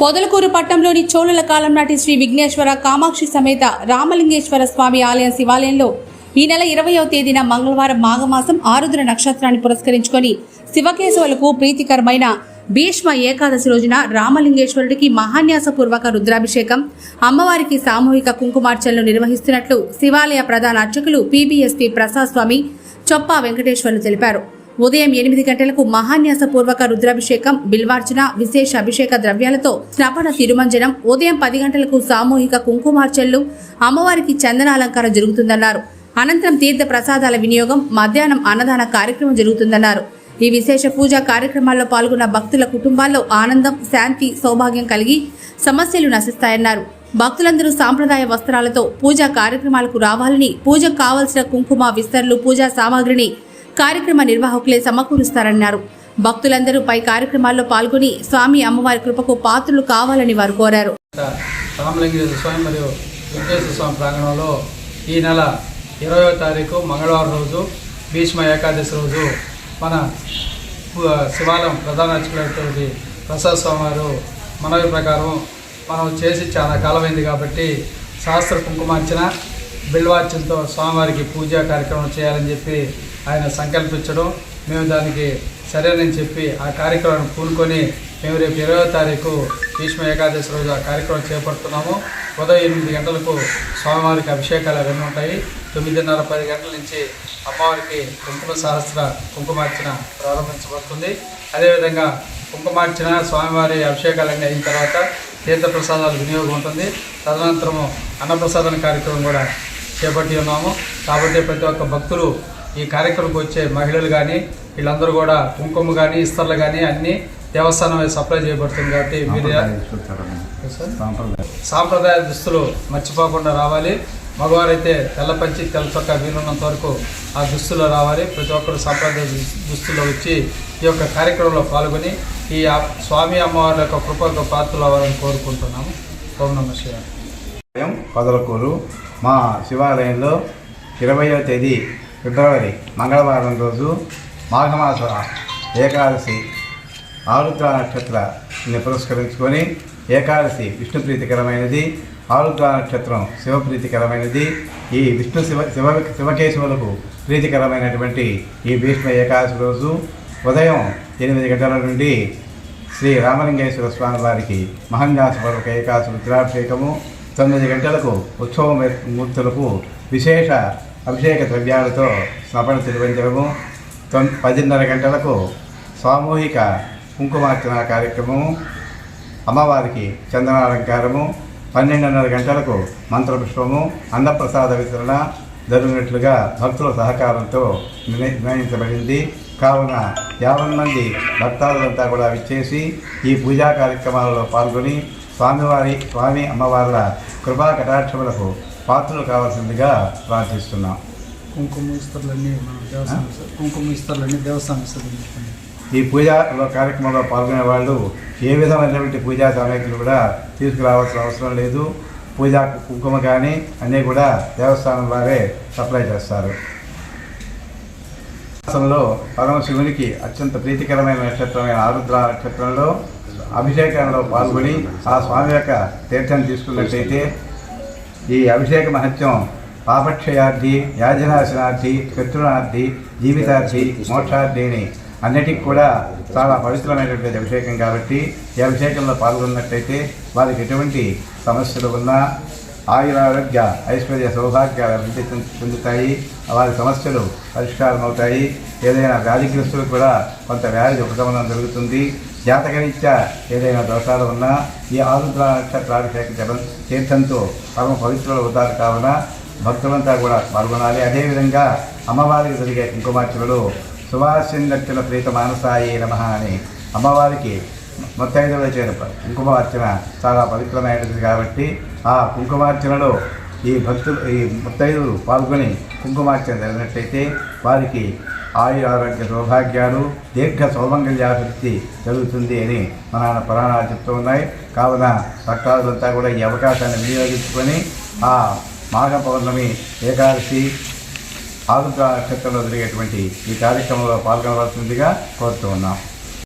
పొదలకూరు పట్టణంలోని చోళుల కాలం నాటి శ్రీ విఘ్నేశ్వర కామాక్షి సమేత రామలింగేశ్వర స్వామి ఆలయం శివాలయంలో ఈ నెల ఇరవయవ తేదీన మంగళవారం మాఘమాసం ఆరుద్ర నక్షత్రాన్ని పురస్కరించుకొని శివకేశవులకు ప్రీతికరమైన భీష్మ ఏకాదశి రోజున రామలింగేశ్వరుడికి మహాన్యాసపూర్వక రుద్రాభిషేకం అమ్మవారికి సామూహిక కుంకుమార్చనలు నిర్వహిస్తున్నట్లు శివాలయ ప్రధాన అర్చకులు పీబీఎస్పీ ప్రసాద్ స్వామి చొప్ప వెంకటేశ్వర్లు తెలిపారు. ఉదయం ఎనిమిది గంటలకు మహాన్యాసపూర్వక రుద్రాభిషేకం బిల్వార్చన విశేష అభిషేక ద్రవ్యాలతో స్నపన తిరుమంజనం ఉదయం పది గంటలకు సామూహిక కుంకుమార్చనలు అమ్మవారికి చందనాలంకారం జరుగుతుందన్నారు. అనంతరం తీర్థ ప్రసాదాల వినియోగం మధ్యాహ్నం అన్నదాన కార్యక్రమం జరుగుతుందన్నారు. ఈ విశేష పూజా కార్యక్రమాల్లో పాల్గొన్న భక్తుల కుటుంబాల్లో ఆనందం శాంతి సౌభాగ్యం కలిగి సమస్యలు నశిస్తాయన్నారు. భక్తులందరూ సాంప్రదాయ వస్త్రాలతో పూజా కార్యక్రమాలకు రావాలని పూజకు కావలసిన కుంకుమ విస్తరులు పూజా సామాగ్రిని కార్యక్రమ నిర్వాహకులే సమకూరుస్తారన్నారు. భక్తులందరూ పై కార్యక్రమాల్లో పాల్గొని స్వామి అమ్మవారి కృపకు పాత్రలు కావాలని వారు కోరారు. స్వామి మరియు వెంకటేశ్వర స్వామి ప్రాంగణంలో ఈ నెల ఇరవై తారీఖు మంగళవారం రోజు భీష్మ ఏకాదశి రోజు మన శివాలయం ప్రధాన అర్చకులైనటువంటి ప్రసాద్ స్వామి వారు మనవి ప్రకారం మనం చేసి చాలా కాలమైంది కాబట్టి సహస్ర కుంకుమార్చన బిల్వార్చనతో స్వామివారికి పూజా కార్యక్రమం చేయాలని చెప్పి ఆయన సంకల్పించడం మేము దానికి సరేనని చెప్పి ఆ కార్యక్రమాన్ని పూనుకొని మేము రేపు ఇరవై తారీఖు భీష్మ ఏకాదశి రోజు ఆ కార్యక్రమం చేపడుతున్నాము. ఉదయం ఎనిమిది గంటలకు స్వామివారికి అభిషేకాలు అవన్నీ ఉంటాయి. తొమ్మిదిన్నర పది గంటల నుంచి అమ్మవారికి కుంకుమ సహస్ర కుంకుమార్చన ప్రారంభించబడుతుంది. అదేవిధంగా కుంకుమార్చన స్వామివారి అభిషేకాలన్నీ అయిన తర్వాత తీర్థ ప్రసాదాల వినియోగం ఉంటుంది. తదనంతరము అన్నప్రసాదన కార్యక్రమం కూడా చేపట్టి ఉన్నాము. కాబట్టి ప్రతి ఒక్క భక్తులు ఈ కార్యక్రమంకి వచ్చే మహిళలు కానీ వీళ్ళందరూ కూడా కుంకుమ కానీ ఇస్తర్లు కానీ అన్నీ దేవస్థానం సప్లై చేయబడుతుంది కాబట్టి మీరు సాంప్రదాయ దుస్తులు మర్చిపోకుండా రావాలి. మగవారైతే తెల్ల పంచి తెల్ల చొక్కా వీలున్నంత వరకు ఆ దుస్తుల్లో రావాలి. ప్రతి ఒక్కరు సాంప్రదాయ దుస్- దుస్తుల్లో వచ్చి ఈ యొక్క కార్యక్రమంలో పాల్గొని ఈ స్వామి అమ్మవారి యొక్క కృపకు పాత్రలు అవ్వాలని కోరుకుంటున్నాము. ఓం నమ శివాయ. ఆలయం పొదలకూరు మా శివాలయంలో ఇరవయో తేదీ ఫిబ్రవరి మంగళవారం రోజు మాఘమాస ఏకాదశి ఆరుద్ర నక్షత్రాన్ని పురస్కరించుకొని ఏకాదశి విష్ణు ప్రీతికరమైనది ఆరుద్ర నక్షత్రం శివప్రీతికరమైనది ఈ విష్ణు శివ శివ శివకేశవులకు ప్రీతికరమైనటువంటి ఈ భీష్మ ఏకాదశి రోజు ఉదయం ఎనిమిది గంటల నుండి శ్రీ రామలింగేశ్వర స్వామి వారికి మహన్యాసపూర్వక ఏకాదశి రుద్రాభిషేకము తొమ్మిది గంటలకు ఉత్సవ మూర్తులకు విశేష అభిషేక ద్రవ్యాలతో స్నపన తిరువంజనము తొం పదిన్నర గంటలకు సామూహిక కుంకుమార్చన కార్యక్రమము అమ్మవారికి చందనాలంకారము పన్నెండున్నర గంటలకు మంత్రపుష్పము అన్నప్రసాద వితరణ జరిగినట్లుగా భక్తుల సహకారంతో నిర్ణయించబడింది. కావున యాభై మంది భక్తాదులంతా కూడా విచ్చేసి ఈ పూజా కార్యక్రమాలలో పాల్గొని స్వామివారి స్వామి అమ్మవార్ల కృపా కటాక్షములకు పాత్రలు కావాల్సిందిగా ప్రార్థిస్తున్నాం. కుంకుమ ఇస్తర్లన్నీ దేవస్థానం కుంకుమ ఇస్తర్లన్నీ దేవస్థానం ఇస్తారు ఈ పూజాలో కార్యక్రమంలో పాల్గొనే వాళ్ళు ఏ విధమైనటువంటి పూజా సామగ్రిలు కూడా తీసుకురావాల్సిన అవసరం లేదు. పూజా కుంకుమ కానీ అన్నీ కూడా దేవస్థానం వారే సప్లై చేస్తారు. మాసంలో పరమశివునికి అత్యంత ప్రీతికరమైన నక్షత్రమైన ఆరుద్ర నక్షత్రంలో అభిషేకంలో పాల్గొని ఆ స్వామి యొక్క తీర్థం తీసుకున్నట్టయితే ఈ అభిషేక మహత్యం పాపక్షయార్థి యాజనాశనార్థి శత్రునార్థి జీవితార్థి మోక్షార్థి అని అన్నిటికి కూడా చాలా పవిత్రమైనటువంటి అభిషేకం కాబట్టి ఈ అభిషేకంలో పాల్గొన్నట్టయితే వారికి ఎటువంటి సమస్యలు ఉన్నా ఆయురారోగ్య ఐశ్వర్య సౌభాగ్యాలు అభివృద్ధి చెందు- చెందుతాయి వారి సమస్యలు పరిష్కారం అవుతాయి ఏదైనా వ్యాధిగ్రస్తులు కూడా కొంత వ్యాధి ఉపశమనం జరుగుతుంది. జాతకరీత్యా ఏదైనా దోషాలు ఉన్నా ఈ ఆరుద్ర నక్షత్రాభిషేక జపం తీర్థంతో పరమ పవిత్రులు అవుతారు కావున భక్తులంతా కూడా పాల్గొనాలి. అదేవిధంగా అమ్మవారికి జరిగే కుంకుమార్చనలు సువాసిన్నట్టుల ప్రీత మానసాయి నమ అని అమ్మవారికి మొత్తైదవ చేయడం కుంకుమార్చన చాలా పవిత్రమైనది కాబట్టి ఆ కుంకుమార్చనలో ఈ భక్తులు ఈ ముత్తైదులు పాల్గొని కుంకుమార్చన జరిగినట్లయితే వారికి ఆయుర ఆరోగ్య సౌభాగ్యాలు దీర్ఘ సౌమంగళ్యాభివృద్ధి జరుగుతుంది అని మన పురాణాలు చెప్తూ ఉన్నాయి. కావున భక్తాదులంతా కూడా ఈ అవకాశాన్ని వినియోగించుకొని ఆ మాఘ పౌర్ణమి ఏకాదశి ఆరుద్ర నక్షత్రంలో జరిగేటువంటి ఈ కార్యక్రమంలో పాల్గొనవలసిందిగా కోరుతూ ఉన్నాం.